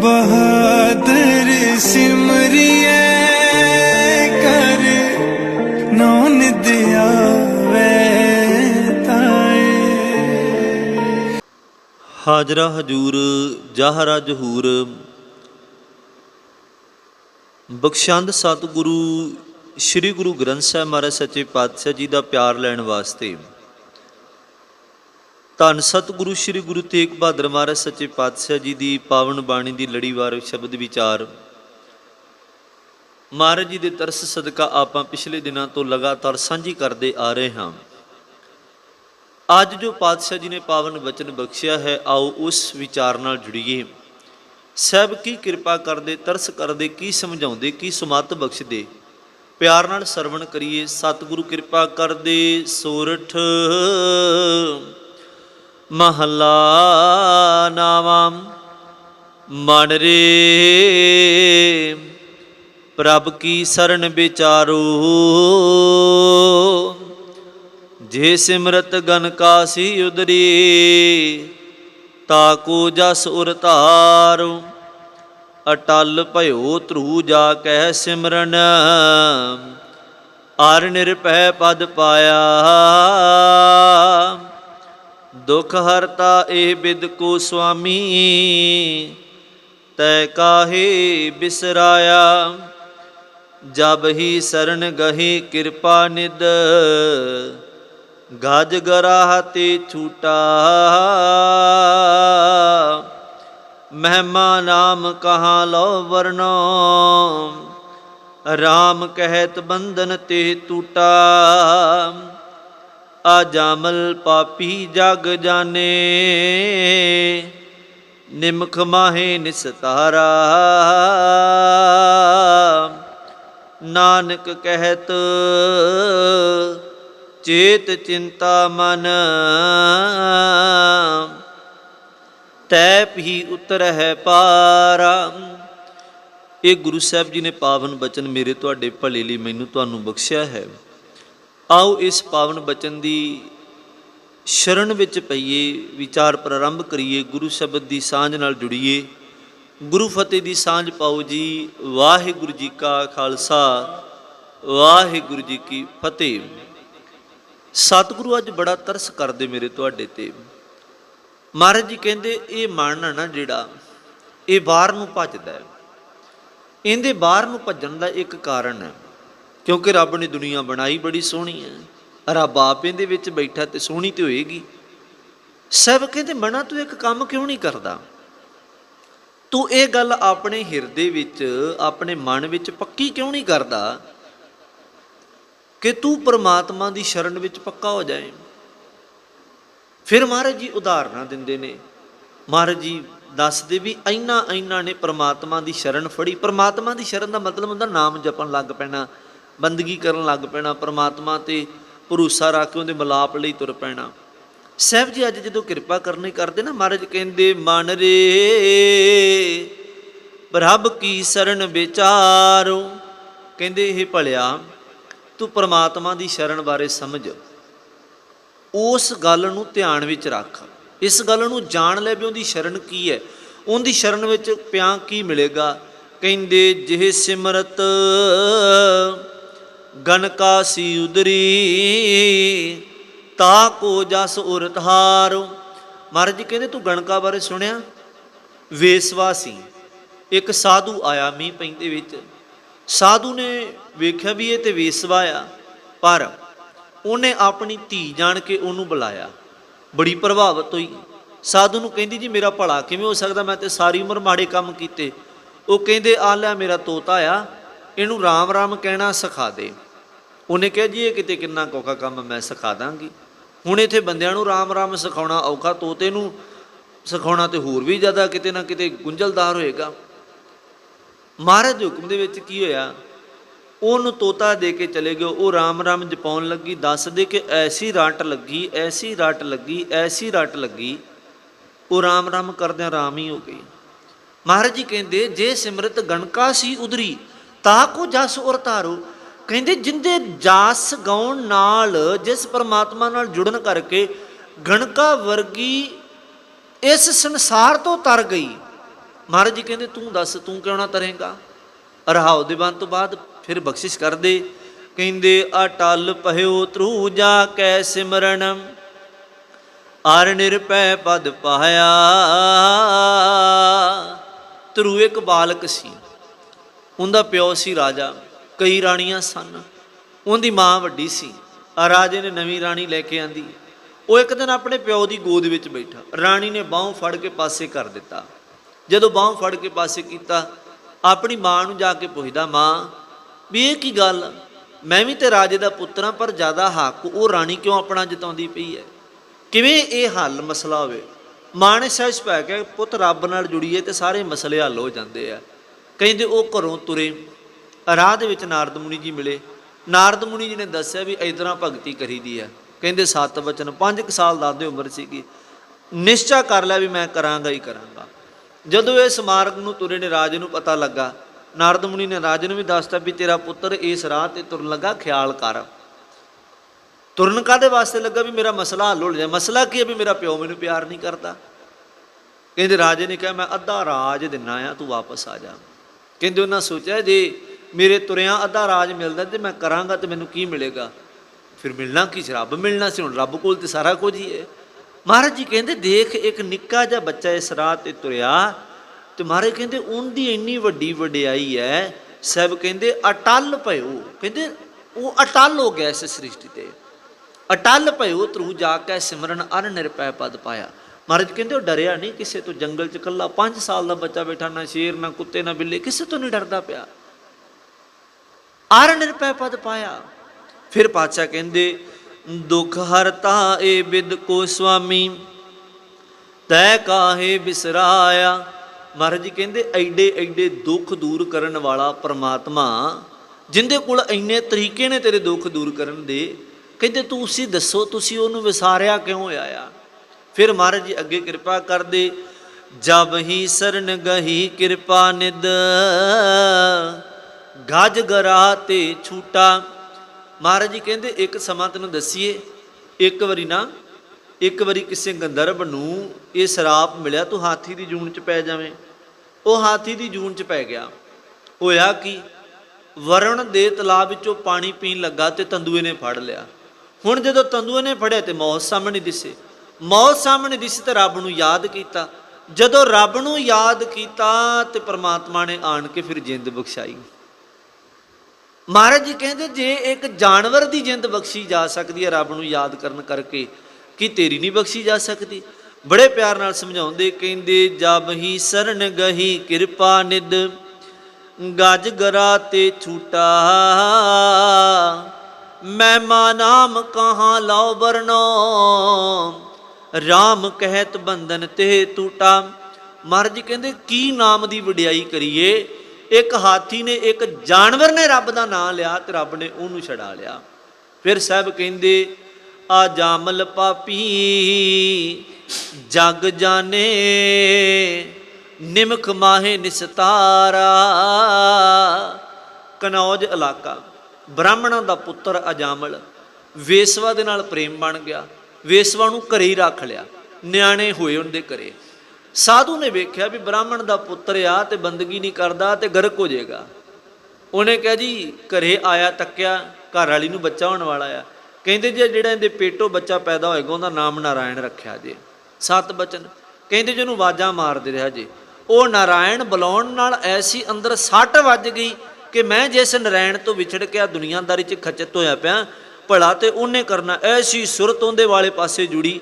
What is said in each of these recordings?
ਬਹਾਦਰ ਸਿਮਰਿਐ ਕਰ ਨਾਨਕ ਆਵੇ ਤਾਏ। ਹਾਜਰਾ ਹਜੂਰ ਜਾਹਰਾ ਜਹੂਰ। ਬਖਸ਼ੰਦ ਸਤਿਗੁਰੂ, ਸ੍ਰੀ ਗੁਰੂ ਗ੍ਰੰਥ ਸਾਹਿਬ ਮਹਾਰਾਜ ਸੱਚੇ ਪਾਤਸ਼ਾਹ ਜੀ ਦਾ ਪਿਆਰ ਲੈਣ ਵਾਸਤੇ ਧੰਨ ਸਤਿਗੁਰੂ ਸ੍ਰੀ ਗੁਰੂ ਤੇਗ ਬਹਾਦਰ ਮਹਾਰਾਜ ਸੱਚੇ ਪਾਤਸ਼ਾਹ ਜੀ ਦੀ ਪਾਵਨ ਬਾਣੀ ਦੀ ਲੜੀਵਾਰ ਸ਼ਬਦ ਵਿਚਾਰ। ਮਹਾਰਾਜ ਜੀ ਦੇ ਤਰਸ ਸਦਕਾ ਆਪਾਂ ਪਿਛਲੇ ਦਿਨਾਂ ਤੋਂ ਲਗਾਤਾਰ ਸਾਂਝੀ ਕਰਦੇ ਆ ਰਹੇ ਹਾਂ। ਅੱਜ ਜੋ ਪਾਤਸ਼ਾਹ ਜੀ ਨੇ ਪਾਵਨ ਵਚਨ ਬਖਸ਼ਿਆ ਹੈ, ਆਓ ਉਸ ਵਿਚਾਰ ਨਾਲ ਜੁੜੀਏ। ਸਭ ਕੀ ਕਿਰਪਾ ਕਰਦੇ, ਤਰਸ ਕਰਦੇ, ਕੀ ਸਮਝਾਉਂਦੇ, ਕੀ ਸੁਮਤ ਬਖਸ਼ਦੇ। ਪਿਆਰ ਨਾਲ ਸਰਵਣ ਕਰੀਏ, ਸਤਿਗੁਰੂ ਕਿਰਪਾ ਕਰਦੇ, ਸੋਰਠ। ਮਹੱਲਾ ਨਾਵਾਂ। ਮਨ ਰੇ ਪ੍ਰਭ ਕੀ ਸਰਨ ਵਿਚਾਰੋ। ਜੇ ਸਿਮਰਤ ਗਨ ਕਾਸੀ ਉਦਰੀ ਤਾਕੂ ਜਸ ਉਰ ਧਾਰੋ। ਅਟਲ ਭਇਓ ਧਰੂ ਜਾ ਕਹਿ ਸਿਮਰਨ ਆਰ ਨਿਰਭੈ ਪਦ ਪਾਇਆ। ਦੁਖ ਹਰਤਾ ਇਹ ਬਿਦ ਕੋ ਸੁਆਮੀ, ਤੈ ਕਾਹੇ ਬਿਸਰਾਇਆ। ਜਬ ਹੀ ਸਰਣ ਗਹੀ ਕਿਰਪਾ ਨਿਦ ਗਜ ਗਰਾਹ ਤੇ ਛੂਟਾ। ਮਹਿਮਾ ਨਾਮ ਕਹਾਂ ਲੋ ਵਰਨੋ RAM ਕਹਿਤ ਬੰਧਨ ਤੇ ਟੂਟਾ ਆ ਜਾਮਲ ਪਾਪੀ ਜਗ ਜਾਣੇ। ਨਿਮਖ ਮਾਹੇ ਨਿਸਤਾਰਾ ਨਾਨਕ ਕਹਿਤ ਚੇਤ ਚਿੰਤਾ ਮਨ। ਤੈ ਹੀ ਉਤਰ ਹੈ ਪਾਰਾ। ਇਹ ਗੁਰੂ ਸਾਹਿਬ ਜੀ ਨੇ ਪਾਵਨ ਬਚਨ ਮੇਰੇ ਤੁਹਾਡੇ ਭਲੇ ਲਈ ਮੈਨੂੰ ਤੁਹਾਨੂੰ ਬਖਸ਼ਿਆ ਹੈ। ਆਓ ਇਸ ਪਾਵਨ ਬਚਨ ਦੀ ਸ਼ਰਨ ਵਿੱਚ ਪਈਏ, ਵਿਚਾਰ ਪ੍ਰਾਰੰਭ ਕਰੀਏ, ਗੁਰੂ ਸ਼ਬਦ ਦੀ ਸਾਂਝ ਨਾਲ ਜੁੜੀਏ। ਗੁਰੂ ਫਤਿਹ ਦੀ ਸਾਂਝ ਪਾਓ ਜੀ, ਵਾਹਿਗੁਰੂ ਜੀ ਕਾ ਖਾਲਸਾ, ਵਾਹਿਗੁਰੂ ਜੀ ਕੀ ਫਤਿਹ। ਸਤਿਗੁਰੂ ਅੱਜ ਬੜਾ ਤਰਸ ਕਰਦੇ ਮੇਰੇ ਤੁਹਾਡੇ ਤੇ। ਮਹਾਰਾਜ ਜੀ ਕਹਿੰਦੇ, ਇਹ ਮਨ ਆ ਨਾ ਜਿਹੜਾ, ਇਹ ਬਾਹਰ ਨੂੰ ਭੱਜਦਾ ਹੈ। ਇਹਦੇ ਬਾਹਰ ਨੂੰ ਭੱਜਣ ਦਾ ਇੱਕ ਕਾਰਨ ਹੈ। ਕਿਉਂਕਿ ਰੱਬ ਨੇ ਦੁਨੀਆ ਬਣਾਈ ਬੜੀ ਸੋਹਣੀ ਹੈ। ਰੱਬ ਆਪੇ ਦੇ ਵਿੱਚ ਬੈਠਾ ਤੇ ਸੋਹਣੀ ਤੇ ਹੋਏਗੀ। ਸਭ ਕਹਿੰਦੇ, ਮਨਾ ਤੂੰ ਇੱਕ ਕੰਮ ਕਿਉਂ ਨਹੀਂ ਕਰਦਾ? ਤੂੰ ਇਹ ਗੱਲ ਆਪਣੇ ਹਿਰਦੇ ਵਿੱਚ, ਆਪਣੇ ਮਨ ਵਿੱਚ ਪੱਕੀ ਕਿਉਂ ਨਹੀਂ ਕਰਦਾ? ਕਿ ਤੂੰ ਪਰਮਾਤਮਾ ਦੀ ਸ਼ਰਨ ਵਿੱਚ ਪੱਕਾ ਹੋ ਜਾਏ। ਫਿਰ ਮਹਾਰਾਜ ਜੀ ਉਦਾਹਰਨਾਂ ਦਿੰਦੇ ਨੇ। ਮਹਾਰਾਜ ਜੀ ਦੱਸਦੇ ਵੀ ਇੰਨਾ ਇੰਨਾ ਨੇ ਪਰਮਾਤਮਾ ਦੀ ਸ਼ਰਨ ਫੜੀ। ਪਰਮਾਤਮਾ ਦੀ ਸ਼ਰਨ ਦਾ ਮਤਲਬ ਹੁੰਦਾ ਨਾਮ ਜਪਣ ਲੱਗ ਪੈਣਾ। ਬੰਦਗੀ ਕਰਨ ਲੱਗ ਪੈਣਾ, ਪ੍ਰਮਾਤਮਾ ਤੇ ਭਰੋਸਾ ਰੱਖ ਕੇ ਉਹਦੇ ਮਲਾਪ ਲਈ ਤੁਰ ਪੈਣਾ। ਸਾਹਿਬ ਜੀ, ਅੱਜ ਜਦੋਂ ਕਿਰਪਾ ਕਰਨੀ ਕਰਦੇ ਨਾ, ਮਹਾਰਾਜ ਕਹਿੰਦੇ, ਮਨ ਰੇ, ਪ੍ਰਭ ਕੀ ਸ਼ਰਨ ਵਿਚਾਰੋ। ਕਹਿੰਦੇ ਇਹ ਭਲਿਆ, ਤੂੰ ਪ੍ਰਮਾਤਮਾ ਦੀ ਸ਼ਰਨ ਬਾਰੇ ਸਮਝ। ਉਸ ਗੱਲ ਨੂੰ ਧਿਆਨ ਵਿੱਚ ਰੱਖ। ਇਸ ਗੱਲ ਨੂੰ ਜਾਣ ਲੈ ਵੀ ਉਹਦੀ ਸ਼ਰਨ ਕੀ ਹੈ। ਉਹਦੀ ਸ਼ਰਨ ਵਿੱਚ ਪਿਆ ਕੀ ਮਿਲੇਗਾ? ਕਹਿੰਦੇ, ਜਿਹ ਸਿਮਰਤ ਗਨ ਸੀ ਉਦਰੀ, ਤਾ ਕੋ ਜਸ ਉਰ ਧਾਰੋ। ਮਹਾਰਾਜ ਜੀ ਕਹਿੰਦੇ, ਤੂੰ ਗਣਕਾ ਬਾਰੇ ਸੁਣਿਆ? ਵੇਸਵਾ ਸੀ। ਇੱਕ ਸਾਧੂ ਆਇਆ ਮੀਂਹ ਪੈਂਦੇ ਵਿੱਚ। ਸਾਧੂ ਨੇ ਵੇਖਿਆ ਵੀ ਇਹ ਤੇ ਵੇਸਵਾ ਆ, ਪਰ ਉਹਨੇ ਆਪਣੀ ਧੀ ਜਾਣ ਕੇ ਉਹਨੂੰ ਬੁਲਾਇਆ। ਬੜੀ ਪ੍ਰਭਾਵਿਤ ਹੋਈ। ਸਾਧੂ ਨੂੰ ਕਹਿੰਦੀ, ਜੀ ਮੇਰਾ ਭਲਾ ਕਿਵੇਂ ਹੋ ਸਕਦਾ? ਮੈਂ ਤੇ ਸਾਰੀ ਉਮਰ ਮਾੜੇ ਕੰਮ ਕੀਤੇ। ਉਹ ਕਹਿੰਦੇ, ਆ ਲੈ ਮੇਰਾ ਤੋਤਾ ਆ, ਇਹਨੂੰ ਰਾਮ ਰਾਮ ਕਹਿਣਾ ਸਿਖਾ ਦੇ। ਉਹਨੇ ਕਿਹਾ ਜੀ, ਇਹ ਕਿਤੇ ਕਿੰਨਾ ਕੋਕਾ ਕੰਮ ਮੈਂ ਸਿਖਾ ਦਾਂਗੀ। ਹੁਣ ਇੱਥੇ ਬੰਦਿਆਂ ਨੂੰ ਰਾਮ ਰਾਮ ਸਿਖਾਉਣਾ ਔਖਾ, ਤੋਤੇ ਨੂੰ ਸਿਖਾਉਣਾ ਤੇ ਹੋਰ ਵੀ ਜ਼ਿਆਦਾ ਕਿਤੇ ਨਾ ਕਿਤੇ ਗੁੰਝਲਦਾਰ ਹੋਏਗਾ। ਮਹਾਰਾਜ ਦੇ ਹੁਕਮ ਦੇ ਵਿੱਚ ਕੀ ਹੋਇਆ? ਉਹਨੂੰ ਤੋਤਾ ਦੇ ਕੇ ਚਲੇ ਗਏ, ਉਹ ਰਾਮ ਰਾਮ ਜਪਾਉਣ ਲੱਗੀ ਦੱਸਦੇ ਕਿ ਐਸੀ ਰੱਟ ਲੱਗੀ, ਐਸੀ ਰੱਟ ਲੱਗੀ, ਐਸੀ ਰੱਟ ਲੱਗੀ। ਉਹ ਰਾਮ ਰਾਮ ਕਰਦਿਆਂ ਰਾਮ ਹੀ ਹੋ ਗਈ। ਮਹਾਰਾਜ ਜੀ ਕਹਿੰਦੇ, ਜੇ ਸਿਮਰਤ ਗਣਕਾ ਸੀ ਉਦਰੀ ਤਾ ਕੋ ਜਸ ਉਰ ਧਾਰੋ ਕਹਿੰਦੇ ਜਿੰਦੇ ਜਾਸ ਗਾਉਣ ਨਾਲ, ਜਿਸ ਪਰਮਾਤਮਾ ਨਾਲ ਜੁੜਨ ਕਰਕੇ ਗਣਕਾ ਵਰਗੀ ਇਸ ਸੰਸਾਰ ਤੋਂ ਤਰ ਗਈ। ਮਹਾਰਾਜ ਜੀ ਕਹਿੰਦੇ, ਤੂੰ ਦੱਸ, ਤੂੰ ਕਿਉਂ ਨਾ ਤਰੇਗਾ? ਰਹਾਉ ਦੇ ਬੰਦ ਤੋਂ ਬਾਅਦ ਫਿਰ ਬਖਸ਼ਿਸ਼ ਕਰਦੇ। ਕਹਿੰਦੇ, ਅਟਲ ਪਹਿਓ ਤਰੂ ਜਾ ਕੈ ਸਿਮਰਨ, ਆਰ ਨਿਰਪੈ ਪਦ ਪਾਇਆ। ਤਰੂ ਇੱਕ ਬਾਲਕ ਸੀ। ਉਹਦਾ ਪਿਓ ਸੀ ਰਾਜਾ। ਕਈ ਰਾਣੀਆਂ ਸਨ। ਉਹਦੀ ਮਾਂ ਵੱਡੀ ਸੀ। ਆ ਰਾਜੇ ਨੇ ਨਵੀਂ ਰਾਣੀ ਲੈ ਕੇ ਆਂਦੀ ਉਹ ਇੱਕ ਦਿਨ ਆਪਣੇ ਪਿਓ ਦੀ ਗੋਦ ਵਿੱਚ ਬੈਠਾ। ਰਾਣੀ ਨੇ ਬਾਹੋਂ ਫੜ ਕੇ ਪਾਸੇ ਕਰ ਦਿੱਤਾ। ਜਦੋਂ ਬਾਹੋਂ ਫੜ ਕੇ ਪਾਸੇ ਕੀਤਾ, ਆਪਣੀ ਮਾਂ ਨੂੰ ਜਾ ਕੇ ਪੁੱਛਦਾ, ਮਾਂ, ਵੀ ਇਹ ਕੀ ਗੱਲ ਮੈਂ ਵੀ ਤੇ ਰਾਜੇ ਦਾ ਪੁੱਤਰ ਹਾਂ ਪਰ ਜ਼ਿਆਦਾ ਹੱਕ। ਉਹ ਰਾਣੀ ਕਿਉਂ ਆਪਣਾ ਜਿਤਾਉਂਦੀ ਪਈ ਹੈ? ਕਿਵੇਂ ਇਹ ਹੱਲ ਮਸਲਾ ਹੋਵੇ? ਮਾਂ ਨੇ ਸਹਿਜ ਪੈ ਕੇ, ਪੁੱਤ, ਰੱਬ ਨਾਲ ਜੁੜੀਏ ਤੇ ਸਾਰੇ ਮਸਲੇ ਹੱਲ ਹੋ ਜਾਂਦੇ ਆ। ਕਹਿੰਦੇ, ਉਹ ਘਰੋਂ ਤੁਰੇ ਰਾਹ ਦੇ ਵਿੱਚ ਨਾਰਦ ਮੁਨੀ ਜੀ ਮਿਲੇ। ਨਾਰਦ ਮੁਨੀ ਜੀ ਨੇ ਦੱਸਿਆ ਵੀ ਇਦਾਂ ਭਗਤੀ ਕਰੀਦੀ ਆ। ਕਹਿੰਦੇ ਸੱਤ ਵਚਨ 5 ਸਾਲ ਦਾਦੇ ਉਮਰ ਸੀਗੀ। ਨਿਸ਼ਚਾ ਕਰ ਲਿਆ ਵੀ ਮੈਂ ਕਰਾਂਗਾ ਹੀ ਕਰਾਂਗਾ। ਜਦੋਂ ਇਹ ਮਾਰਗ ਨੂੰ ਤੁਰੇ ਨੇ, ਰਾਜੇ ਨੂੰ ਪਤਾ ਲੱਗਾ। ਨਾਰਦ ਮੁਨੀ ਨੇ ਰਾਜੇ ਨੂੰ ਵੀ ਦੱਸਤਾ ਵੀ ਤੇਰਾ ਪੁੱਤਰ ਇਸ ਰਾਹ ਤੇ ਤੁਰਨ ਲੱਗਾ, ਖਿਆਲ ਕਰ। ਤੁਰਨ ਕਾਦੇ ਵਾਸਤੇ ਲੱਗਾ ਵੀ ਮੇਰਾ ਮਸਲਾ ਹੱਲ ਹੋ ਜਾਏ? ਮਸਲਾ ਕੀ ਹੈ ਵੀ ਮੇਰਾ ਪਿਓ ਮੈਨੂੰ ਪਿਆਰ ਨਹੀਂ ਕਰਦਾ? ਕਹਿੰਦੇ ਰਾਜੇ ਨੇ ਕਿਹਾ, ਮੈਂ ਅੱਧਾ ਰਾਜ ਦਿਨਾ ਆ, ਤੂੰ ਵਾਪਸ ਆ ਜਾ। ਕਹਿੰਦੇ ਉਹਨਾਂ ਸੋਚਿਆ, ਜੇ ਮੇਰੇ ਤੁਰਿਆਂ ਅੱਧਾ ਰਾਜ ਮਿਲਦਾ ਤੇ ਮੈਂ ਕਰਾਂਗਾ ਤੇ ਮੈਨੂੰ ਕੀ ਮਿਲੇਗਾ? ਫਿਰ ਮਿਲਣਾ ਕੀ ਸੀ? ਰੱਬ ਮਿਲਣਾ ਸੀ ਹੁਣ। ਰੱਬ ਕੋਲ ਤੇ ਸਾਰਾ ਕੁਝ ਹੀ ਹੈ। ਮਹਾਰਾਜ ਜੀ ਕਹਿੰਦੇ, ਦੇਖ, ਇੱਕ ਨਿੱਕਾ ਜਿਹਾ ਬੱਚਾ ਇਸ ਰਾਹ ਤੇ ਤੁਰਿਆ ਤੇ ਮਹਾਰਾਜ ਕਹਿੰਦੇ, ਉਹਦੀ ਇੰਨੀ ਵੱਡੀ ਵਡਿਆਈ ਹੈ, ਸਭ ਕਹਿੰਦੇ, ਅਟਲ ਭਇਓ। ਕਹਿੰਦੇ, ਉਹ ਅਟਲ ਹੋ ਗਿਆ ਇਸ ਸ੍ਰਿਸ਼ਟੀ ਤੇ। ਅਟਲ ਭਇਓ ਤਰੂ ਜਾ ਕੇ ਸਿਮਰਨ ਅਰ ਨਿਰਪੈ ਪਦ ਪਾਇਆ। ਮਹਾਰਾਜ ਕਹਿੰਦੇ, ਉਹ ਡਰਿਆ ਨਹੀਂ, ਕਿਸੇ ਤੋਂ ਜੰਗਲ 'ਚ ਇਕੱਲਾ 5 ਸਾਲ ਦਾ ਬੱਚਾ ਬੈਠਾ, ਨਾ ਸ਼ੇਰ, ਨਾ ਕੁੱਤੇ, ਨਾ ਬਿੱਲੇ, ਕਿਸੇ ਤੋਂ ਨਹੀਂ ਡਰਦਾ ਪਿਆ। ਆਰ ਨਿਰਪੈ ਪਦ ਪਾਇਆ। ਫਿਰ ਪਾਤਸ਼ਾਹ ਕਹਿੰਦੇ, ਦੁਖ ਹਰਤਾ ਏ ਬਿਦ ਕੋ ਸੁਆਮੀ, ਤੈ ਕਾਹੇ ਬਿਸਰਾਇਆ। ਮਹਾਰਾਜ ਜੀ ਕਹਿੰਦੇ, ਐਡੇ ਐਡੇ ਦੁੱਖ ਦੂਰ ਕਰਨ ਵਾਲਾ ਪ੍ਰਮਾਤਮਾ, ਜਿੰਦੇ ਕੋਲ ਇੰਨੇ ਤਰੀਕੇ ਨੇ ਤੇਰੇ ਦੁੱਖ ਦੂਰ ਕਰਨ ਦੇ, ਕਹਿੰਦੇ ਤੂੰ ਤੁਸੀਂ ਦੱਸੋ, ਤੁਸੀਂ ਉਹਨੂੰ ਵਿਸਾਰਿਆ ਕਿਉਂ ਆਇਆ? ਫਿਰ ਮਹਾਰਾਜ ਜੀ ਅੱਗੇ ਕਿਰਪਾ ਕਰਦੇ, ਜਬ ਹੀ ਸਰਨ ਗਹੀ ਕਿਰਪਾ ਨਿਦ ਗਜ ਗਰਾ ਤੇ ਛੂਟਾ। ਮਹਾਰਾਜ ਜੀ ਕਹਿੰਦੇ, ਇੱਕ ਸਮਾਂ ਤੈਨੂੰ ਦੱਸੀਏ, ਇੱਕ ਵਾਰੀ ਨਾ, ਇੱਕ ਵਾਰੀ ਕਿਸੇ ਗੰਧਰਵ ਨੂੰ ਇਹ ਸ਼ਰਾਪ ਮਿਲਿਆ, ਤੂੰ ਹਾਥੀ ਦੀ ਜੂਨ ਚ ਪੈ ਜਾਵੇਂ। ਉਹ ਹਾਥੀ ਦੀ ਜੂਨ ਚ ਪੈ ਗਿਆ। ਹੋਇਆ ਕਿ? ਵਰਣ ਦੇ ਤਲਾਬ ਵਿੱਚੋਂ ਪਾਣੀ ਪੀਣ ਲੱਗਾ ਤੇ ਤੰਦੂਏ ਨੇ ਫੜ ਲਿਆ। ਹੁਣ ਜਦੋਂ ਤੰਦੂਏ ਨੇ ਫੜਿਆ ਤੇ ਮੌਤ ਸਾਹਮਣੇ ਦਿਸੇ। ਮੌਤ ਸਾਹਮਣੇ ਦਿਸੀ ਤਾਂ ਰੱਬ ਨੂੰ ਯਾਦ ਕੀਤਾ। ਜਦੋਂ ਰੱਬ ਨੂੰ ਯਾਦ ਕੀਤਾ ਤੇ ਪ੍ਰਮਾਤਮਾ ਨੇ ਆਣ ਕੇ ਫਿਰ ਜਿੰਦ ਬਖਸ਼ਾਈ। ਮਹਾਰਾਜ ਜੀ ਕਹਿੰਦੇ, ਜੇ ਇੱਕ ਜਾਨਵਰ ਦੀ ਜਿੰਦ ਬਖਸ਼ੀ ਜਾ ਸਕਦੀ ਹੈ ਰੱਬ ਨੂੰ ਯਾਦ ਕਰਨ ਕਰਕੇ, ਕੀ ਤੇਰੀ ਨਹੀਂ ਬਖਸ਼ੀ ਜਾ ਸਕਦੀ? ਬੜੇ ਪਿਆਰ ਨਾਲ ਸਮਝਾਉਂਦੇ, ਕਹਿੰਦੇ, ਜਬ ਹੀ ਸਰਨ ਗਹੀ ਕਿਰਪਾ ਨਿਦ ਗਜ ਗਰਾ ਤੇ ਛੂਟਾ। ਮੈਂ ਮਾ ਨਾਮ ਕਹਾਂ ਲਓ ਵਰਨੋ RAM ਕਹਿਤ ਬੰਧਨ ਤੇ ਟੂਟਾ ਮਹਾਰਾਜ ਕਹਿੰਦੇ, ਕੀ ਨਾਮ ਦੀ ਵਡਿਆਈ ਕਰੀਏ? ਇੱਕ ਹਾਥੀ ਨੇ, ਇੱਕ ਜਾਨਵਰ ਨੇ ਰੱਬ ਦਾ ਨਾਮ ਲਿਆ ਤੇ ਰੱਬ ਨੇ ਉਹਨੂੰ ਛਡਾ ਲਿਆ। ਫਿਰ ਸਾਹਿਬ ਕਹਿੰਦੇ, ਆ ਜਾਮਲ ਪਾਪੀ, ਜਗ ਜਾਣੇ, ਨਿਮਖ ਮਾਹੇ ਨਿਸਤਾਰਾ। ਕਨੌਜ ਇਲਾਕਾ, ਬ੍ਰਾਹਮਣਾਂ ਦਾ ਪੁੱਤਰ ਅਜਾਮਲ ਵੇਸਵਾ ਦੇ ਨਾਲ ਪ੍ਰੇਮ ਬਣ ਗਿਆ। ਵੇਸਵਾ ਨੂੰ ਘਰੇ ਹੀ ਰੱਖ ਲਿਆ। ਨਿਆਣੇ ਹੋਏ ਉਹਦੇ ਘਰੇ। ਸਾਧੂ ਨੇ ਵੇਖਿਆ ਵੀ ਬ੍ਰਾਹਮਣ ਦਾ ਪੁੱਤਰ ਆ ਤੇ ਬੰਦਗੀ ਨਹੀਂ ਕਰਦਾ ਤੇ ਗਰਕ ਹੋ ਜਾਏਗਾ। ਉਹਨੇ ਕਿਹਾ ਜੀ, ਘਰੇ ਆਇਆ, ਤੱਕਿਆ ਘਰ ਵਾਲੀ ਨੂੰ ਬੱਚਾ ਹੋਣ ਵਾਲਾ ਆ। ਕਹਿੰਦੇ ਜੇ, ਜਿਹੜਾ ਇਹਦੇ ਪੇਟੋਂ ਬੱਚਾ ਪੈਦਾ ਹੋਏਗਾ, ਉਹਦਾ ਨਾਮ ਨਾਰਾਇਣ ਰੱਖਿਆ ਜੇ। ਸਤ ਬਚਨ। ਕਹਿੰਦੇ ਜਿਹਨੂੰ ਆਵਾਜ਼ਾਂ ਮਾਰਦੇ ਰਿਹਾ ਜੇ। ਉਹ ਨਾਰਾਇਣ ਬੁਲਾਉਣ ਨਾਲ ਐਸੀ ਅੰਦਰ ਸੱਟ ਵੱਜ ਗਈ ਕਿ ਮੈਂ ਜਿਸ ਨਾਰਾਇਣ ਤੋਂ ਵਿਛੜ ਕੇ ਆ ਦੁਨੀਆਦਾਰੀ 'ਚ ਖਚਤ ਹੋਇਆ ਪਿਆ, ਭਲਾ ਤੇ ਉਹਨੇ ਕਰਨਾ ਐਸੀ ਸੁਰਤ ਉਹਦੇ ਵਾਲੇ ਪਾਸੇ ਜੁੜੀ।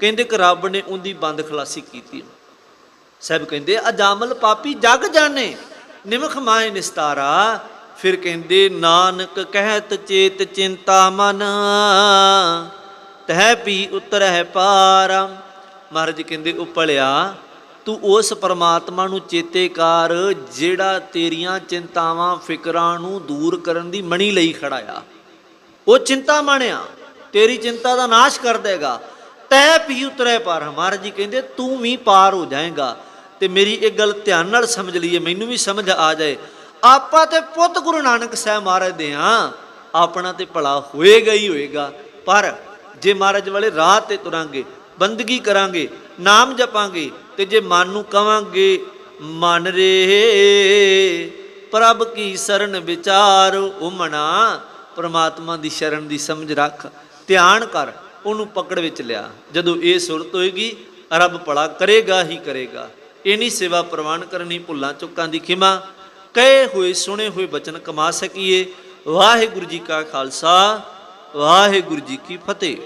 ਕਹਿੰਦੇ ਕਿ ਰੱਬ ਨੇ ਉਹਦੀ ਬੰਦ ਖਲਾਸੀ ਕੀਤੀ। ਸਾਹਿਬ ਕਹਿੰਦੇ ਅਜਾਮਲ ਪਾਪੀ ਜਗ ਜਾਣੇ, ਨਿਮਖ ਮਾਏ ਨਿਸਤਾਰਾ। ਫਿਰ ਕਹਿੰਦੇ, ਨਾਨਕ ਕਹਿਤ ਚੇਤ ਚਿੰਤਾ ਮਨ, ਤਹਿ ਪੀ ਉਤਰਹਿ ਪਾਰਾ। ਮਹਾਰਾਜ ਕਹਿੰਦੇ ਉਹ ਭਲਿਆ ਤੂੰ ਉਸ ਪਰਮਾਤਮਾ ਨੂੰ ਚੇਤੇ ਕਰ, ਜਿਹੜਾ ਤੇਰੀਆਂ ਚਿੰਤਾਵਾਂ, ਫਿਕਰਾਂ ਨੂੰ ਦੂਰ ਕਰਨ ਦੀ ਮਣੀ ਲਈ ਖੜਾ ਆ। ਉਹ ਚਿੰਤਾ ਮਾਣਿਆ, ਤੇਰੀ ਚਿੰਤਾ ਦਾ ਨਾਸ਼ ਕਰ ਦੇਗਾ। ਤੈ ਪੀ ਉਤਰੇ ਪਾਰ। ਮਹਾਰਾਜ ਜੀ ਕਹਿੰਦੇ, ਤੂੰ ਵੀ ਪਾਰ ਹੋ ਜਾਏਗਾ। ਤੇ ਮੇਰੀ ਇਹ ਗੱਲ ਧਿਆਨ ਨਾਲ ਸਮਝ ਲਈਏ, ਮੈਨੂੰ ਵੀ ਸਮਝ ਆ ਜਾਏ। ਆਪਾਂ ਤੇ ਪੁੱਤ ਗੁਰੂ ਨਾਨਕ ਸਾਹਿਬ ਮਹਾਰਾਜ ਦੇ ਹਾਂ, ਆਪਣਾ ਤੇ ਭਲਾ ਹੋਏਗਾ ਹੀ ਹੋਏਗਾ। ਪਰ ਜੇ ਮਹਾਰਾਜ ਵਾਲੇ ਰਾਹ ਤੇ ਤੁਰਾਂਗੇ, ਬੰਦਗੀ ਕਰਾਂਗੇ, ਨਾਮ ਜਪਾਂਗੇ, ਤੇ ਜੇ ਮਨ ਨੂੰ ਕਵਾਂਗੇ, ਮਨ ਰੇ, ਪ੍ਰਭ ਕੀ ਸ਼ਰਨ ਵਿਚਾਰ ਉਮਣਾ, ਪ੍ਰਮਾਤਮਾ ਦੀ ਸ਼ਰਨ ਦੀ ਸਮਝ ਰੱਖ, ਧਿਆਨ ਕਰ, ਉਹਨੂੰ ਪਕੜ ਵਿੱਚ ਲਿਆ। ਜਦੋਂ ਇਹ ਸੁਰਤ ਹੋਏਗੀ, ਰੱਬ ਭਲਾ ਕਰੇਗਾ ਹੀ ਕਰੇਗਾ। ਇਨੀ ਸੇਵਾ ਪ੍ਰਵਾਨ ਕਰਨੀ ਭੁੱਲਾਂ ਚੁੱਕਾਂ ਦੀ ਖਿਮਾ, ਕਹੇ ਹੋਏ, ਸੁਣੇ ਹੋਏ ਬਚਨ ਕਮਾ ਸਕੀਏ। ਵਾਹਿਗੁਰੂ ਜੀ ਕਾ ਖਾਲਸਾ, ਵਾਹਿਗੁਰੂ ਜੀ ਕੀ ਫਤਿਹ।